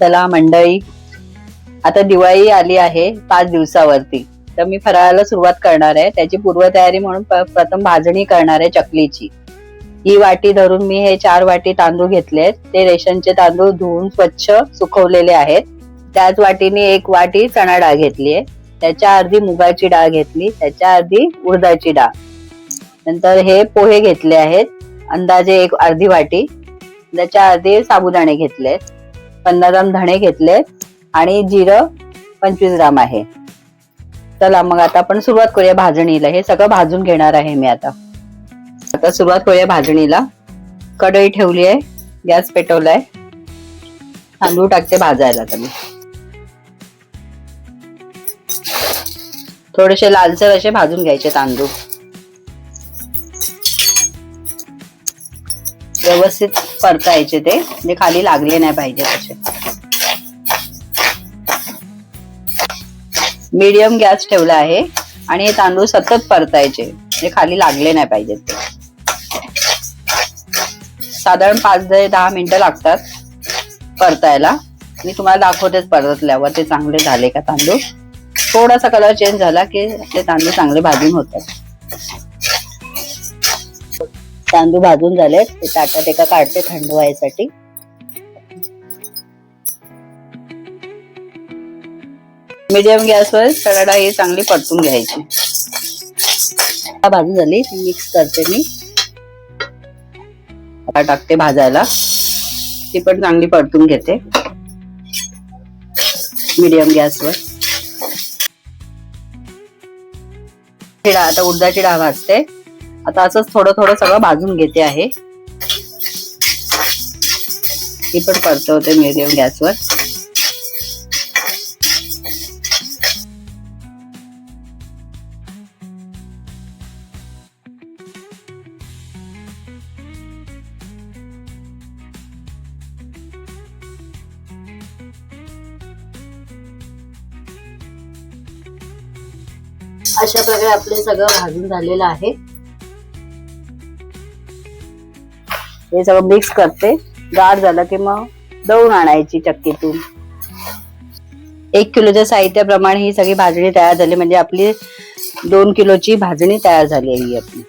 चला मंडळी. आता दिवाळी आली आहे पाच दिवसावरती. तर मी फराळाला सुरुवात करणार आहे. त्याची पूर्वतयारी म्हणून प्रथम भाजणी करणार आहे चकलीची. ही वाटी धरून मी हे चार वाटी तांदूळ घेतले ते रेशनचे तांदूळ धुवून स्वच्छ सुकवलेले आहेत. त्याच वाटीने एक वाटी चणा डाळ घेतली आहे. त्याच्या अर्धी मुगाची डाळ घेतली. त्याच्या अर्धी उडदाची डाळ. नंतर हे पोहे घेतले आहेत. अंदाजे एक अर्धी वाटी. त्याच्या अर्धी साबुदाणे घेतले आहेत पन्नास ग्राम धणे घेतले आणि जिरं पंचवीस ग्राम आहे. चला मग आता आपण सुरुवात करूया भाजणीला. हे सगळं भाजून घेणार आहे मी आता. आता सुरुवात करूया भाजणीला. कढई ठेवली आहे गॅस पेटवलाय तांदूळ टाकते भाजायला तर मी. थोडेसे लालसर असे भाजून घ्यायचे तांदूळ. व्यवस्थित परतायचे ते. म्हणजे खाली लागले नाही पाहिजे तसे. मीडियम गॅस ठेवला आहे. आणि हे तांदूळ सतत परतायचे. म्हणजे खाली लागले नाही पाहिजेत ते. साधारण पाच ते दहा मिनिटं लागतात परतायला. मी तुम्हाला दाखवतेच परतल्यावर ते चांगले झाले का तांदूळ. थोडासा कलर चेंज झाला की ते तांदूळ चांगले भाजून होतात. तांदूळ भाजून झाले ते ताटात एका काढते थंड व्हायसाठी. मीडियम गॅसवर सडाडा ही चांगली परतून घ्यायची. भाजून झाली ती मिक्स करते मी. आता टाकते भाजायला. ती पण चांगली परतून घेते. मीडियम गॅसवर. ही डाळ आता उडदाची डाळ भाजते. आता असंच थोडं थोडं सगळं भाजून घेते आहे. ती पण परतवते मिडियम गॅसवर अशा प्रकारे आपलं सगळं भाजून झालेलं आहे. हे सगळं मिक्स करते. गार झालं की मग दळून आणायची चक्कीतून. एक किलोच्या साहित्याप्रमाणे ही सगळी भाजणी तयार झाली. म्हणजे आपली दोन किलोची भाजणी तयार झाली आहे ही आपली.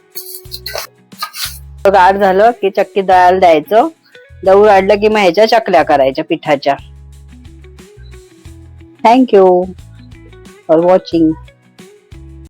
गार झालं की चक्की दळायला द्यायचं. दळून आणलं की मग ह्याच्या चकल्या करायच्या पिठाच्या. Thank you for watching